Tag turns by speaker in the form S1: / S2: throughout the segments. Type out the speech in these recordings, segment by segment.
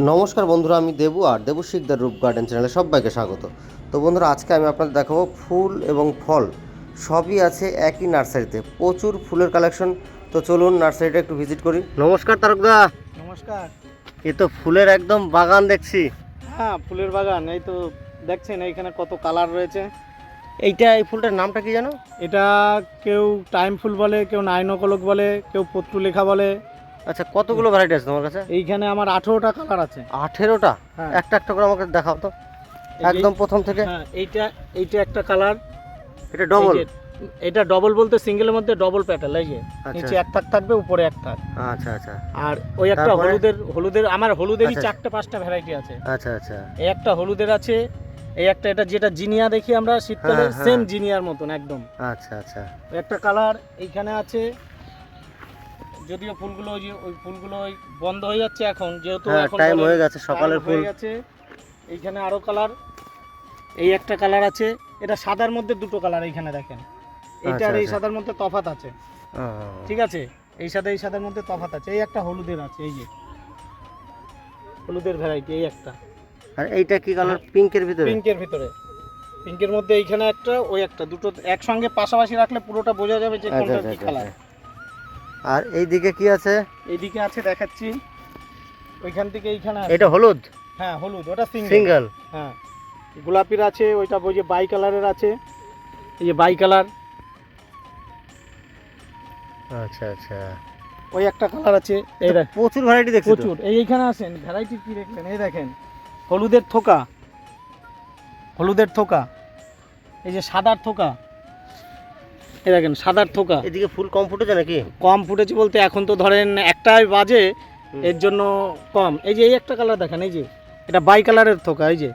S1: নমস্কার বন্ধুরা আমি দেবু আর দেবু শিকদার রূপ গার্ডেন চ্যানেলে সবাইকে স্বাগত। তো বন্ধুরা আজকে আমি আপনাদের দেখাবো ফুল এবং ফল সবই আছে একই নার্সারিতে প্রচুর ফুলের কালেকশন। তো চলুন নার্সারিটা একটু ভিজিট করি। নমস্কার তারকদা।
S2: নমস্কার।
S1: এ তো ফুলের একদম বাগান দেখছি।
S2: হ্যাঁ ফুলের বাগান এই তো দেখছেন এইখানে কত কালার রয়েছে।
S1: এইটা এই ফুলটার নামটা কি জানো
S2: এটা কেউ টাইম ফুল বলে কেউ নাইনকলক বলে কেউ পত্রলেখা বলে
S1: আচ্ছা কতগুলো ভ্যারাইটি আছে তোমার কাছে?
S2: এইখানে আমার আঠেরোটা কালার আছে।
S1: আঠেরোটা?
S2: হ্যাঁ।
S1: একটা একটা করে আমাকে দেখাও তো। একদম প্রথম থেকে?
S2: হ্যাঁ এইটা এইটা একটা কালার
S1: এটা ডবল
S2: এটা ডবল বলতে সিঙ্গেলের মধ্যে ডবল প্যাটার্ন এই যে।
S1: আচ্ছা।
S2: নিচে এক থাক থাকবে উপরে এক থাক।
S1: আচ্ছা আচ্ছা।
S2: আর ওই একটা হলুদের হলুদের আমার হলুদেরই
S1: আচ্ছা।
S2: চারটে পাঁচটা ভ্যারাইটি আছে।
S1: আচ্ছা আচ্ছা।
S2: এই একটা হলুদের আছে এই একটা এটা যেটা জিনিয়া দেখি আমরা শীতকালে
S1: হ্যাঁ, হ্যাঁ।
S2: সেম জিনিয়ার মতন একদম।
S1: আচ্ছা আচ্ছা।
S2: একটা কালার এইখানে আছে যদিও ফুলগুলো ওই যে ওই ফুলগুলো ওই বন্ধ হয়ে যাচ্ছে এখন যেহেতু
S1: হ্যাঁ
S2: এখন
S1: টাইম হয়ে গেছে সকালের ফুল।
S2: হয়ে গেছে। এইখানে আরও কালার এই একটা কালার আছে এটা সাদার মধ্যে দুটো কালার এইখানে দেখেন। এইটা আর এই
S1: আচ্ছা।
S2: সাদার মধ্যে তফাত আছে। ঠিক আছে? এই সাদা এই সাদার মধ্যে তফাত আছে এই একটা হলুদের আছে এই যে। হলুদের ভ্যারাইটি এই একটা।
S1: আর এইটা কি কালার পিঙ্কের ভিতরে?
S2: পিঙ্কের ভিতরে। পিঙ্কের মধ্যে এইখানে একটা ওই একটা। দুটো একসঙ্গে পাশাপাশি রাখলে পুরোটা বোঝা যাবে যে
S1: আচ্ছা,
S2: কোনটা
S1: আচ্ছা,
S2: কি
S1: আচ্ছা,
S2: কালার
S1: আচ্ছা। আর এই দিকে কি আছে?
S2: এইদিকে আছে দেখাচ্ছি। ওইখান থেকে এইখানে
S1: এটা হলুদ?
S2: হ্যাঁ হলুদ ওটা সিঙ্গেল।
S1: সিঙ্গেল?
S2: হ্যাঁ। গোলাপির আছে ওইটা ওই যে বাই কালারের আছে। এই যে বাই কালার।
S1: আচ্ছা আচ্ছা।
S2: ওই একটা কালার আছে এই দেখ।
S1: প্রচুর ভ্যারাইটি দেখছি
S2: প্রচুর। এই এইখানে আছেন ভ্যারাইটি কি দেখলেন? এই দেখেন হলুদের থোকা। হলুদের থোকা। এই যে সাদার থোকা। এই দেখেন সাদার থোকা।
S1: এদিকে ফুল কম ফুটেছে নাকি?
S2: কম ফুটেছে বলতে এখন তো ধরেন একটাই বাজে এর জন্য কম। এই যে এই একটা কালার দেখেন এই যে এটা বাই কালারের থোকা এই যে।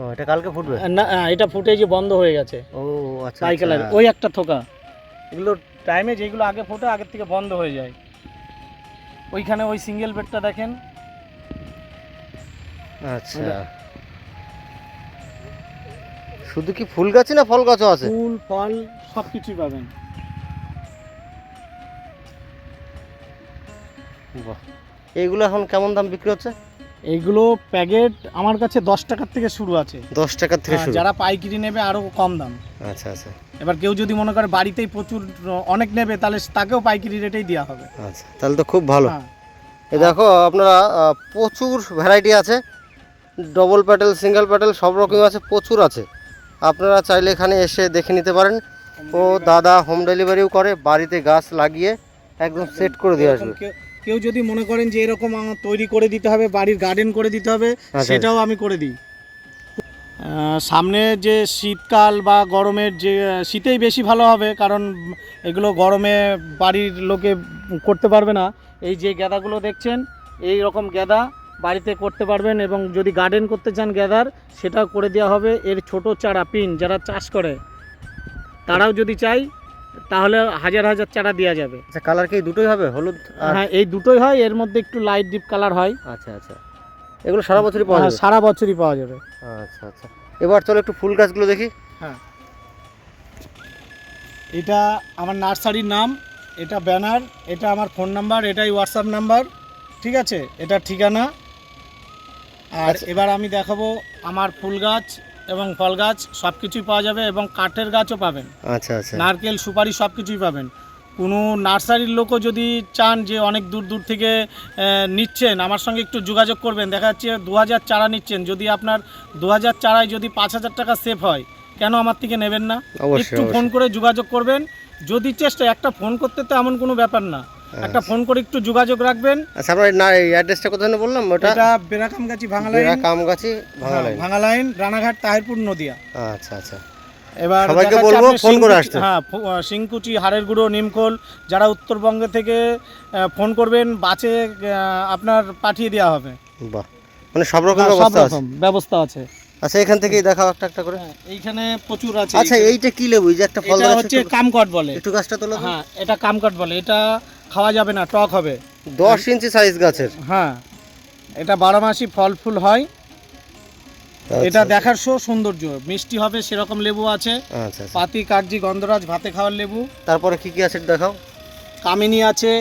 S1: ও এটা কালকে ফুটবে?
S2: না এটা ফুটে যে বন্ধ হয়ে গেছে।
S1: ও আচ্ছা
S2: বাই
S1: আচ্ছা।
S2: কালার ওই একটা থোকা। এগুলো টাইমে যেগুলো আগে ফোটে আগের থেকে বন্ধ হয়ে যায়। ওইখানে ওই সিঙ্গেল বেডটা দেখেন।
S1: আচ্ছা। শুধু কি ফুল গাছই না ফল গাছও আছে?
S2: ফুল ফল সব কিছুই পাবেন।
S1: বাহ। এইগুলো এখন কেমন দাম বিক্রি হচ্ছে?
S2: এইগুলো প্যাকেট আমার কাছে দশ টাকার থেকে শুরু আছে।
S1: দশ টাকার থেকে
S2: হ্যাঁ,
S1: শুরু।
S2: যারা পাইকারি নেবে আরও কম দাম।
S1: আচ্ছা আচ্ছা।
S2: এবার কেউ যদি মনে করে বাড়িতেই প্রচুর অনেক নেবে তাহলে তাকেও পাইকারি রেটেই দেওয়া হবে।
S1: আচ্ছা তাহলে তো খুব ভালো।
S2: হ্যাঁ।
S1: এ দেখো আপনারা প্রচুর ভ্যারাইটি আছে। ডবল প্যাটেল সিঙ্গেল প্যাটেল সব রকম আছে প্রচুর আছে। আপনারা চাইলে এখানে এসে দেখে নিতে পারেন। ও দাদা হোম ডেলিভারিও করে বাড়িতে গাছ লাগিয়ে একদম সেট করে দিয়ে আসবে।
S2: কেউ- যদি মনে করেন যে এরকম আমার তৈরি করে দিতে হবে বাড়ির গার্ডেন করে দিতে হবে
S1: আচ্ছা।
S2: সেটাও আমি করে দিই। সামনে যে শীতকাল বা গরমের যে শীতেই বেশি ভালো হবে কারণ এগুলো গরমে বাড়ির লোকে করতে পারবে না। এই যে গ্যাদাগুলো দেখছেন এই রকম গ্যাদা বাড়িতে করতে পারবেন এবং যদি গার্ডেন করতে চান গ্যাদার সেটাও করে দেওয়া হবে। এর ছোট চারা পিন যারা চাষ করে তারাও যদি চাই তাহলে হাজার হাজার চারা দেওয়া যাবে।
S1: আচ্ছা কালার কি দুটোই হবে? হলুদ
S2: হ্যাঁ এই দুটোই হয় এর মধ্যে একটু লাইট ডিপ কালার হয়।
S1: আচ্ছা আচ্ছা। এগুলো সারা বছরই পাওয়া
S2: হ্যাঁ,
S1: যাবে?
S2: সারা বছরই পাওয়া যাবে।
S1: আচ্ছা আচ্ছা। এবার চলো একটু ফুল গাছগুলো দেখি।
S2: হ্যাঁ। এটা আমার নার্সারির নাম এটা ব্যানার এটা আমার ফোন নাম্বার এটাই হোয়াটসঅ্যাপ নাম্বার ঠিক আছে? এটা ঠিকানা। আর
S1: আচ্ছা।
S2: এবার আমি দেখাবো আমার ফুল গাছ এবং ফল গাছ সব কিছুই পাওয়া যাবে এবং কাঠের গাছও পাবেন।
S1: আচ্ছা আচ্ছা।
S2: নারকেল সুপারি সব কিছুই পাবেন। কোনো নার্সারির লোকও যদি চান যে অনেক দূর দূর থেকে নিচ্ছেন আমার সঙ্গে একটু যোগাযোগ করবেন। দেখা যাচ্ছে দু হাজার চারা নিচ্ছেন। যদি আপনার দু হাজার চারায় যদি পাঁচ হাজার টাকা সেভ হয় কেন আমার থেকে নেবেন না? একটু ফোন করে যোগাযোগ করবেন। যদি চেষ্টা একটা ফোন করতে তো এমন কোনো ব্যাপার না। একটা ফোন করে একটু যোগাযোগ রাখবেন।
S1: আচ্ছা আপনার না এই অ্যাড্রেসটা কোথায় বললাম? ওটা
S2: এটা বেরাকামগাছি ভাঙা লাইন।
S1: বেড়া কামগাছি ভাঙা
S2: হ্যাঁ,
S1: লাইন।
S2: ভাঙা লাইন রানাঘাট তাহিরপুর নদিয়া।
S1: আচ্ছা আচ্ছা।
S2: এবার
S1: সবাইকে বলব ফোন করে আসতে।
S2: হ্যাঁ শিংকুচি হাড়ের গুঁড়ো নিমখোল যারা উত্তরবঙ্গ থেকে ফোন করবেন বাসে আপনার পাঠিয়ে দেওয়া হবে।
S1: বাহ মানে সব রকম
S2: হ্যাঁ,
S1: ব্যবস্থা আছে?
S2: ব্যবস্থা আছে।
S1: আচ্ছা এখান থেকেই দেখাও একটা একটা করে।
S2: হ্যাঁ, এইখানে প্রচুর আছে।
S1: আচ্ছা এইটা কি লেবু? এই যে একটা ফল
S2: এটা হচ্ছে কামকট বলে।
S1: একটু গাছটা তোলো।
S2: হ্যাঁ এটা কামকট বলে। এটা খাওয়া যাবে না টক হবে।
S1: দশ ইঞ্চি সাইজ গাছের।
S2: হ্যাঁ এটা বারো মাসই ফল ফুল হয়। এটা
S1: আচ্ছা,
S2: দেখার সো সৌন্দর্য মিষ্টি হবে সেরকম লেবু আছে।
S1: আচ্ছা আচ্ছা।
S2: পাতি কাগজি গন্ধরাজ ভাতে খাওয়ার লেবু।
S1: তারপরে কি কি আছে দেখাও?
S2: কামিনী আছে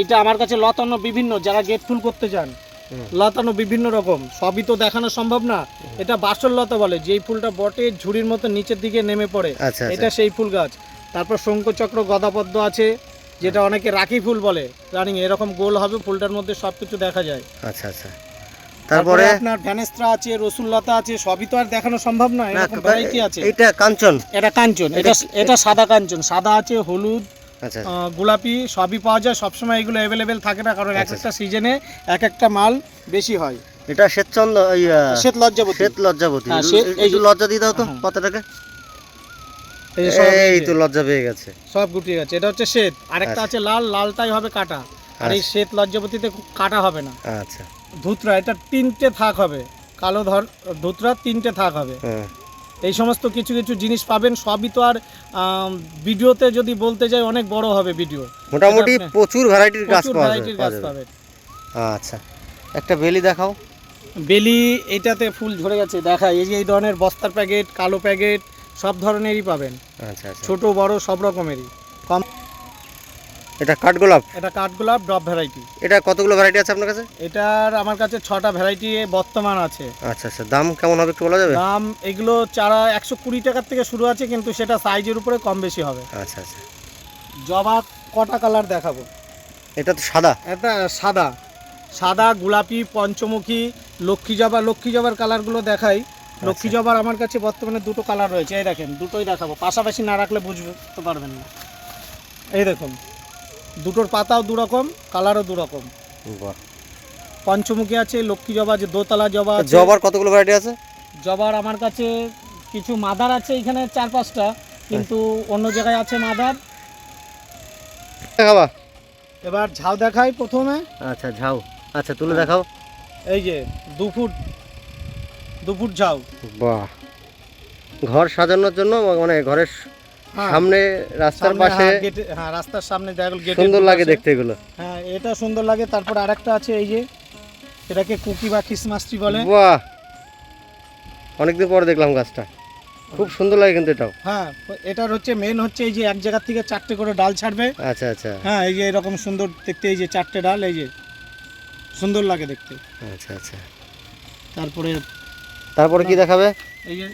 S2: এটা আমার কাছে লতানো বিভিন্ন যারা গেট ফুল করতে চান লতানো বিভিন্ন রকম সবই তো দেখানো সম্ভব না। এটা বাসর লতা বলে যেই ফুলটা বটে ঝুড়ির মতো নিচের দিকে নেমে পড়ে
S1: আচ্ছা
S2: এটা
S1: আচ্ছা
S2: সেই ফুল গাছ। তারপর শঙ্কচক্র গদাপদ্ম আছে। যেটা অনেকে রাখি ফুল বলে। রানিং এরকম গোল হবে ফুলটার মধ্যে সবকিছু দেখা যায়।
S1: আচ্ছা আচ্ছা।
S2: তারপরে আপনার ভ্যানেস্ট্রা আছে রসুনলতা আছে সবই তো আর দেখানো সম্ভব নয়।
S1: না,
S2: এরকম ভ্যারাইটি আছে।
S1: এইটা কাঞ্চন।
S2: এটা কাঞ্চন এটা এটা সাদা কাঞ্চন। সাদা আছে হলুদ
S1: আচ্ছা।
S2: গোলাপি সবই পাওয়া যায়। সবসময় এগুলো অ্যাভেলেবেল থাকে না কারণ এক
S1: আচ্ছা,
S2: একটা সিজনে এক একটা মাল বেশি হয়।
S1: এটা শ্বেতচন্দ এই আহ,
S2: শ্বেত লজ্জাবতী।
S1: শ্বেত লজ্জাবতী।
S2: হ্যাঁ,
S1: এই লজ্জা দিয়ে দাও তো
S2: হ্যাঁ।
S1: পাতাটাকে।
S2: এই
S1: তো লজ্জা পেয়ে গেছে।
S2: সব গুটিয়ে গেছে। এটা হচ্ছে শ্বেত। আরেকটা
S1: আচ্ছা।
S2: আছে লাল লালটাই হবে কাটা। আর এই শ্বেত লজ্জাবতীতে কাটা হবে না।
S1: আচ্ছা।
S2: ধুতরা এটা তিনটে থাক হবে। কালো ধর ধুতরা তিনটে থাক হবে।
S1: হ্যাঁ।
S2: এই সমস্ত কিছু কিছু জিনিস পাবেন। সবই তো আর ভিডিওতে যদি বলতে যাই অনেক বড় হবে ভিডিও।
S1: মোটামুটি প্রচুর ভ্যারাইটির গাছ
S2: প্রচুর ভ্যারাইটির গাছ পাবেন।
S1: আচ্ছা। একটা বেলি দেখাও।
S2: বেলি এটাতে ফুল ঝরে গেছে। দেখা এই যে এই ধরনের বস্তার প্যাকেট কালো প্যাকেট সব ধরনেরই পাবেন।
S1: আচ্ছা আচ্ছা।
S2: ছোট বড় সব রকমেরই। কম
S1: এটা কাঠগোলাপ
S2: এটা কাঠগোলাপ ড্রপ ভ্যারাইটি।
S1: এটা কতগুলো ভ্যারাইটি আছে আপনার কাছে?
S2: এটার আমার কাছে ছটা ভ্যারাইটি বর্তমান আছে।
S1: আচ্ছা আচ্ছা। দাম কেমন হবে একটু বলা যাবে?
S2: দাম এগুলো চারা একশো কুড়ি টাকার থেকে শুরু আছে কিন্তু সেটা সাইজের উপরে কম বেশি হবে।
S1: আচ্ছা আচ্ছা।
S2: জবা কটা কালার দেখাবো?
S1: এটা তো সাদা?
S2: এটা সাদা। সাদা গোলাপি পঞ্চমুখী লক্ষ্মী জবা। লক্ষ্মী জবার কালারগুলো দেখাই। লক্ষ্মী জবার আমার কাছে বর্তমানে দুটো কালার রয়েছে। এই দেখেন দুটোই দেখাবো। পাশাপাশি না রাখলে বুঝতে পারবেন না। এই দেখুন দুটোর পাতাও দু রকম কালারও দু রকম
S1: বাহ।
S2: পঞ্চমুখী আছে লক্ষ্মী জবা যে দোতলা জবা আছে।
S1: জবার কতগুলো ভ্যারাইটি আছে?
S2: জবার আমার কাছে কিছু মাদার আছে এখানে চার পাঁচটা। কিন্তু অন্য জায়গায় আছে মাদার।
S1: দেখাবা।
S2: এবার ঝাউ দেখাই প্রথমে।
S1: আচ্ছা ঝাউ। আচ্ছা তুলে দেখাও।
S2: এই যে দু ফুট দু যাও।
S1: বাহ। ঘর সাজানোর জন্য মানে ঘরের
S2: হ্যাঁ,
S1: সামনে রাস্তার পাশে
S2: হ্যাঁ, হ্যাঁ রাস্তার সামনে দেখো
S1: সুন্দর লাগে দেখতে এগুলো।
S2: হ্যাঁ এটা সুন্দর লাগে। তারপর আরেকটা আছে এই যে এটাকে কুকি বা ক্রিসমাস ট্রি বলে।
S1: বাহ। অনেকদিন পরে দেখলাম গাছটা। খুব সুন্দর লাগে কিন্তু এটাও।
S2: হ্যাঁ এটার হচ্ছে মেন হচ্ছে এই যে এক জায়গা থেকে চারটে করে ডাল ছাড়বে।
S1: আচ্ছা আচ্ছা।
S2: হ্যাঁ এই যে এরকম সুন্দর দেখতে এই যে চারটে ডাল এই যে সুন্দর লাগে দেখতে।
S1: আচ্ছা আচ্ছা।
S2: তারপরে
S1: তারপরে কি দেখাবে?
S2: এই যে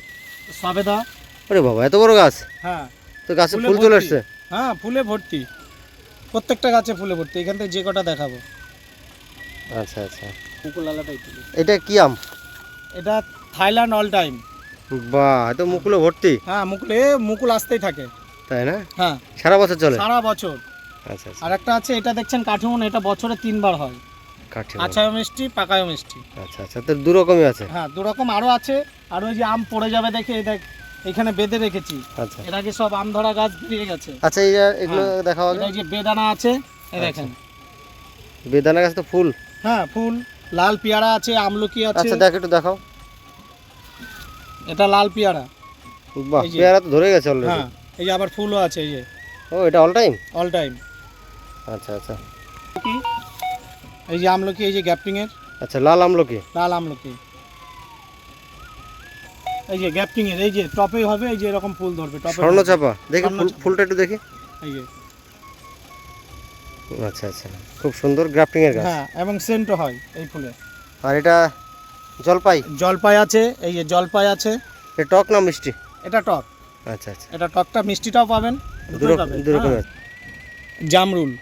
S2: সবেদা।
S1: আরে বাবা এত বড় গাছ?
S2: হ্যাঁ।
S1: তো গাছে
S2: ফুল
S1: চলে। এসছে
S2: হ্যাঁ ফুলে ভর্তি। প্রত্যেকটা গাছে ফুলে ভর্তি। এখান থেকে যে কটা দেখাবো।
S1: আচ্ছা আচ্ছা।
S2: মুকুল আলাটাই তুলি
S1: এটা কি আম?
S2: এটা থাইল্যান্ড অল টাইম।
S1: বাহ এত মুকুলে ভর্তি।
S2: হ্যাঁ মুকুল মুকুল আসতেই থাকে।
S1: তাই না?
S2: হ্যাঁ।
S1: সারা বছর চলে?
S2: সারা বছর।
S1: আচ্ছা আচ্ছা।
S2: আর একটা আছে এটা দেখছেন কাঠুমন এটা বছরে তিনবার হয়। আচায় মিষ্টি পাকায় মিষ্টি।
S1: আচ্ছা আচ্ছা তো দু রকমই আছে?
S2: হ্যাঁ দু রকম আরও আছে। আর ওই যে আম পড়ে যাবে দেখে এই দেখ এখানে বেঁধে রেখেছি।
S1: আচ্ছা।
S2: এর আগে সব আম ধরা গাছ বেরিয়ে গেছে?
S1: আচ্ছা এই যে এগুলো
S2: হ্যাঁ।
S1: দেখাও
S2: এই যে বেদানা আছে এই দেখেন।
S1: বেদানা গাছ তো ফুল।
S2: হ্যাঁ ফুল। লাল পেয়ারা আছে আমলকি আছে।
S1: আচ্ছা দেখ একটু দেখাও।
S2: এটা লাল পেয়ারা।
S1: বাহ পেয়ারা তো ধরে গেছে অলরেডি
S2: হ্যাঁ এই যে আবার ফুলও আছে এই যে।
S1: ও এটা অল টাইম
S2: অল টাইম
S1: আচ্ছা আচ্ছা।
S2: এই যে আমলকি এই যে গ্যাপটিং এর
S1: আচ্ছা লাল আমলকি?
S2: লাল আমলকি। এই যে গ্যাপটিং এর এই যে টপে হবে এই যে এরকম ফুল ধরবে টপে
S1: স্বর্ণ চাপা দেখি ফুল ফুলটা একটু দেখি।
S2: এই যে।
S1: আচ্ছা আচ্ছা। খুব সুন্দর গ্রাফটিং এর গাছ।
S2: হ্যাঁ এবং সেন্টও হয় এই ফুলে।
S1: আর এটা জলপাই?
S2: জলপাই আছে এই যে জলপাই আছে।
S1: এটা টক না মিষ্টি?
S2: এটা টক।
S1: আচ্ছা আচ্ছা।
S2: এটা টকটা মিষ্টিটাও পাবেন
S1: দু
S2: দুটোই পাবেন,
S1: রকমের
S2: হ্যাঁ। জামরুল।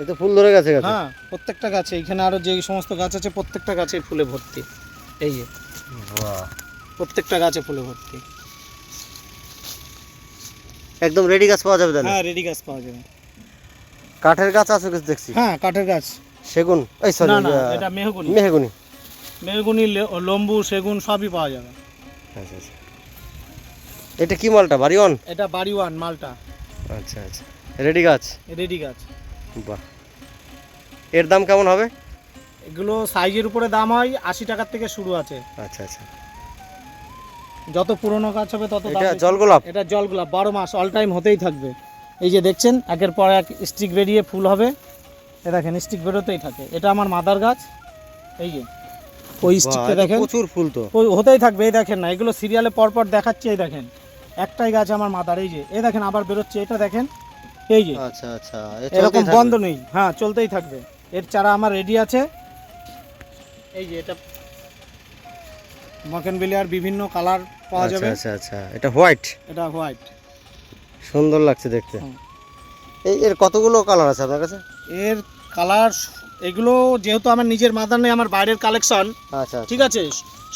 S1: এ তো ফুল ধরে গেছে গাছে।
S2: হ্যাঁ প্রত্যেকটা গাছে। এখানে আরও যে সমস্ত গাছ আছে প্রত্যেকটা গাছে ফুলে ভর্তি। এই যে প্রত্যেকটা গাছে ফুলে ভর্তি।
S1: একদম রেডি গাছ পাওয়া যাবে তাহলে?
S2: হ্যাঁ রেডি গাছ পাওয়া যাবে।
S1: কাঠের গাছ আছে কিছু দেখছি?
S2: হ্যাঁ কাঠের গাছ।
S1: সেগুন? এই সরি
S2: না না এটা মেহগুনি।
S1: মেহগুনি।
S2: মেহগুনি লম্বু সেগুন সবই পাওয়া যাবে।
S1: আচ্ছা আচ্ছা। এটা কি মালটা? বাড়ি ওয়ান?
S2: এটা বাড়ি ওয়ান মালটা।
S1: আচ্ছা আচ্ছা। রেডি গাছ?
S2: রেডি গাছ।
S1: বাহ। এর দাম কেমন হবে?
S2: এগুলো সাইজের উপরে দাম হয় আশি টাকার থেকে শুরু আছে।
S1: আচ্ছা আচ্ছা।
S2: যত পুরনো গাছ হবে তত
S1: এটা। জল গোলাপ?
S2: এটা জল গোলাপ বারো মাস অল টাইম হতেই থাকবে। এই যে দেখছেন একের পর এক স্টিক বেরিয়ে ফুল হবে। এ দেখেন স্টিক বেরোতেই থাকে। এটা আমার মাদার গাছ। এই যে ওই স্টিকটা দেখেন।
S1: প্রচুর ফুল তো।
S2: ওই হতেই থাকবে এই দেখেন না। এগুলো সিরিয়ালে পরপর দেখাচ্ছে এই দেখেন। একটাই গাছ আমার মাদার এই যে। এই দেখেন আবার বেরোচ্ছে এটা দেখেন। এই যে।
S1: আচ্ছা আচ্ছা
S2: এরকম বন্ধ নেই। হ্যাঁ চলতেই থাকবে। এর চারা আমার রেডি আছে। এই যে এটা মকেনবেলিয়ার বিভিন্ন কালার পাওয়া
S1: আচ্ছা
S2: যাবে।
S1: আচ্ছা আচ্ছা। এটা হোয়াইট
S2: এটা হোয়াইট
S1: সুন্দর লাগছে দেখতে। এই এর কতগুলো কালার আছে আপনার কাছে?
S2: এর কালার এগুলো যেহেতু আমার নিজের মাদার নেই আমার বাইরের কালেকশন
S1: আচ্ছা
S2: ঠিক আছে?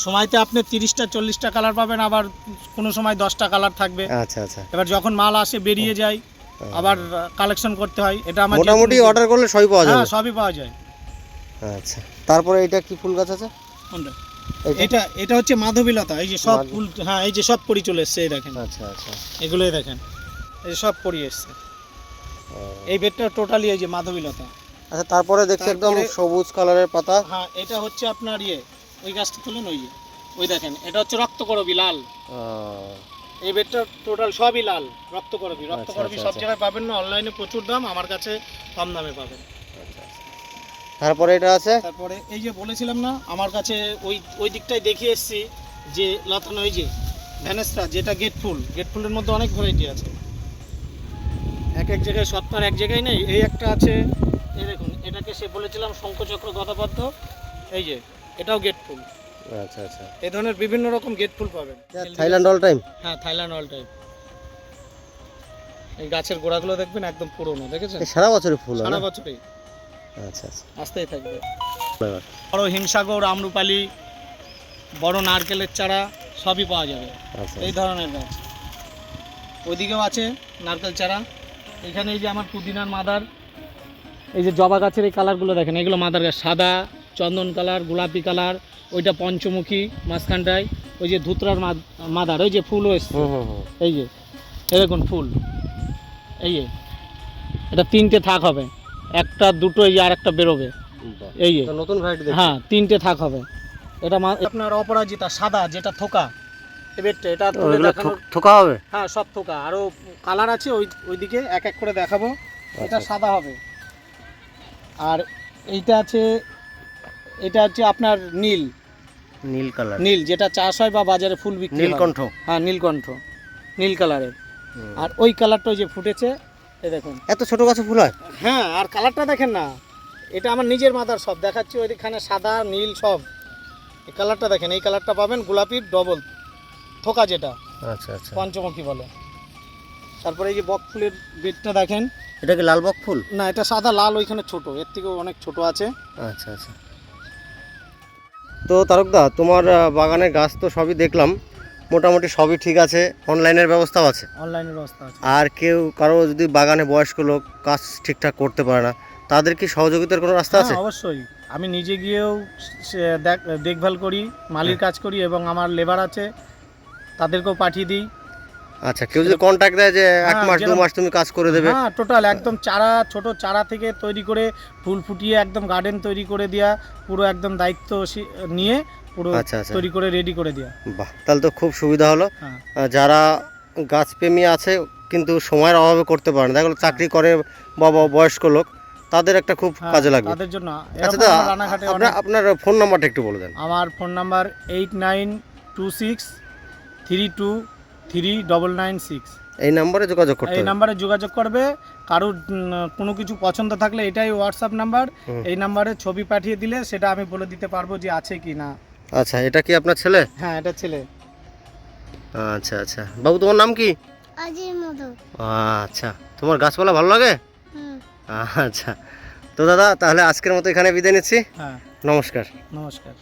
S2: সময়তে আপনি তিরিশটা চল্লিশটা কালার পাবেন আবার কোনো সময় দশটা কালার থাকবে।
S1: আচ্ছা আচ্ছা।
S2: এবার যখন মাল আসে বেরিয়ে যায়। আবার কালেকশন করতে হয়। এটা আমার
S1: মোটামুটি অর্ডার করলে সবই পাওয়া যাবে।
S2: হ্যাঁ সবই পাওয়া যায়।
S1: আচ্ছা। তারপরে এটা কি ফুল গাছ আছে?
S2: কোনটা? এটা? এটা হচ্ছে মাধবীলতা। এই যে সব ফুল হ্যাঁ এই যে সব পরি চলে এসছে এই দেখেন।
S1: আচ্ছা আচ্ছা।
S2: এগুলোই দেখেন। এই যে সব পরি এসছে। এই বেডটা টোটালি এই যে মাধবীলতা।
S1: আচ্ছা তারপরে দেখছি একদম সবুজ কালারের পাতা।
S2: হ্যাঁ এটা হচ্ছে আপনার ইয়ে ওই গাছটা তুলুন ওই ওই দেখেন এটা হচ্ছে রক্তকরবী লাল। এই বেডটা টোটাল সবই লাল। রক্তকরবী রক্তকরবী
S1: আচ্ছা,
S2: সব
S1: আচ্ছা।
S2: জায়গায় পাবেন না অনলাইনে প্রচুর দাম আমার কাছে কম দামে পাবেন।
S1: তারপরে এটা আছে?
S2: তারপরে এই যে বলেছিলাম না আমার কাছে ওই ওই দিকটাই দেখিয়ে এসেছি যে লতানো ওই যে ভ্যানেস্ট্রা যেটা গেট ফুল গেট ফুলের মধ্যে অনেক ভ্যারাইটি আছে। এক এক জায়গায় সত্তর এক জায়গায় নেই এই একটা আছে এই দেখুন এটাকে সে বলেছিলাম শঙ্খচক্র গদাপদ্ম এই যে এটাও গেট ফুল
S1: আচ্ছা আচ্ছা।
S2: এই ধরনের বিভিন্ন রকম গেট ফুল পাবেন।
S1: থাইল্যান্ড অল টাইম
S2: হ্যাঁ থাইল্যান্ড অল টাইপ এই গাছের গোড়াগুলো দেখবেন একদম পুরনো দেখেছেন?
S1: সারা বছরই ফুল
S2: সারা? বছরই।
S1: আচ্ছা আচ্ছা।
S2: আসতেই থাকবে। বড় হিমসাগর আমরুপালি বড় নারকেলের চারা সবই পাওয়া যাবে।
S1: আচ্ছা
S2: এই ধরনের গাছ। ওইদিকেও আছে নারকেল চারা। এখানে এই যে আমার পুদিনার মাদার এই যে জবা গাছের এই কালারগুলো দেখেন এগুলো মাদার গাছ। সাদা চন্দন কালার গোলাপি কালার ওইটা পঞ্চমুখী মাঝখানটায় ওই যে ধুতরার মাদ- মাদার ওই যে ফুলও এসছে
S1: হুম হুম হুম।
S2: এই যে দেখুন ফুল। এই যে এটা তিনটে থাক হবে। একটা দুটো এই আর একটা বেরোবে। এই যে।
S1: নতুন ভ্যারাইটি
S2: হ্যাঁ তিনটে থাক হবে। এটা আপনার অপরাজিতা সাদা যেটা থোকা। এবারটা এটা
S1: থোকা হবে?
S2: হ্যাঁ সব থোকা। আরও কালার আছে ওই ওইদিকে এক এক করে দেখাবো। এটা
S1: আচ্ছা।
S2: সাদা হবে। আর এইটা আছে এটা হচ্ছে আপনার নীল।
S1: নীল কালার
S2: নীল যেটা চাষ হয় বা বাজারে ফুল বিক্রি।
S1: নীলকণ্ঠ।
S2: হ্যাঁ নীলকণ্ঠ। নীল কালারের। আর ওই কালারটা ওই যে ফুটেছে এই দেখুন।
S1: এত ছোট গাছে ফুল হয়?
S2: হ্যাঁ আর কালারটা দেখেন না। এটা আমার নিজের মাথার সব দেখাচ্ছি ওইখানে সাদা নীল সব। এই কালারটা দেখেন এই কালারটা পাবেন গোলাপির ডবল থোকা যেটা।
S1: আচ্ছা আচ্ছা।
S2: পঞ্চমুখী বলে। তারপরে এই যে বক ফুলের বেডটা দেখেন।
S1: এটা কি লাল বক ফুল?
S2: না এটা সাদা লাল ওইখানে ছোট এর থেকেও অনেক ছোট আছে।
S1: আচ্ছা আচ্ছা। তো তারকদা তোমার বাগানের গাছ তো সবই দেখলাম। মোটামুটি সবই ঠিক আছে অনলাইনের ব্যবস্থাও আছে।
S2: অনলাইনের ব্যবস্থা আছে।
S1: আর কেউ কারও যদি বাগানে বয়স্ক লোক কাজ ঠিকঠাক করতে পারে না তাদের কি সহযোগিতার কোনো রাস্তা আছে?
S2: হ্যাঁ অবশ্যই। আমি নিজে গিয়েও দেখভাল করি মালির কাজ করি এবং আমার লেবার আছে তাদেরকেও পাঠিয়ে দিই।
S1: আচ্ছা কেউ যদি কন্ট্যাক্ট দেয় যে এক
S2: হ্যাঁ,
S1: মাস দু মাস তুমি কাজ করে দেবে।
S2: হ্যাঁ টোটাল একদম চারা ছোট চারা থেকে তৈরি করে ফুল ফুটিয়ে একদম গার্ডেন তৈরি করে দেওয়া পুরো একদম দায়িত্ব নিয়ে পুরো
S1: আচ্ছা আচ্ছা।
S2: তৈরি করে রেডি করে দেওয়া
S1: বাহ তাহলে তো খুব সুবিধা হলো।
S2: হ্যাঁ।
S1: যারা গাছপ্রেমী আছে কিন্তু সময়ের অভাবে করতে পারে না। দেখো চাকরি করে বা বা বয়স্ক লোক তাদের একটা খুব
S2: হ্যাঁ,
S1: কাজে লাগবে।
S2: তাদের জন্য।
S1: আচ্ছা আপনার আপনার ফোন নাম্বারটা একটু বলে দেন।
S2: আমার phone number eight nine two six three two three double nine six.
S1: এই নাম্বারে যোগাযোগ করতে
S2: এই নাম্বারে যোগাযোগ করবে। কারোর কোনো কিছু পছন্দ থাকলে এটাই হোয়াটসঅ্যাপ নাম্বার এই নাম্বারে ছবি পাঠিয়ে দিলে সেটা আমি বলে দিতে পারব যে আছে কি না।
S1: আচ্ছা এটা কি আপনার ছেলে?
S2: হ্যাঁ এটা ছেলে।
S1: আচ্ছা আচ্ছা। বাবু তোমার নাম কি? আচ্ছা। তোমার গাছপালা ভালো লাগে?
S3: হুম।
S1: আচ্ছা। তো দাদা তাহলে আজকের মতো এখানে বিদায় নিচ্ছি।
S2: হ্যাঁ।
S1: নমস্কার।
S2: নমস্কার।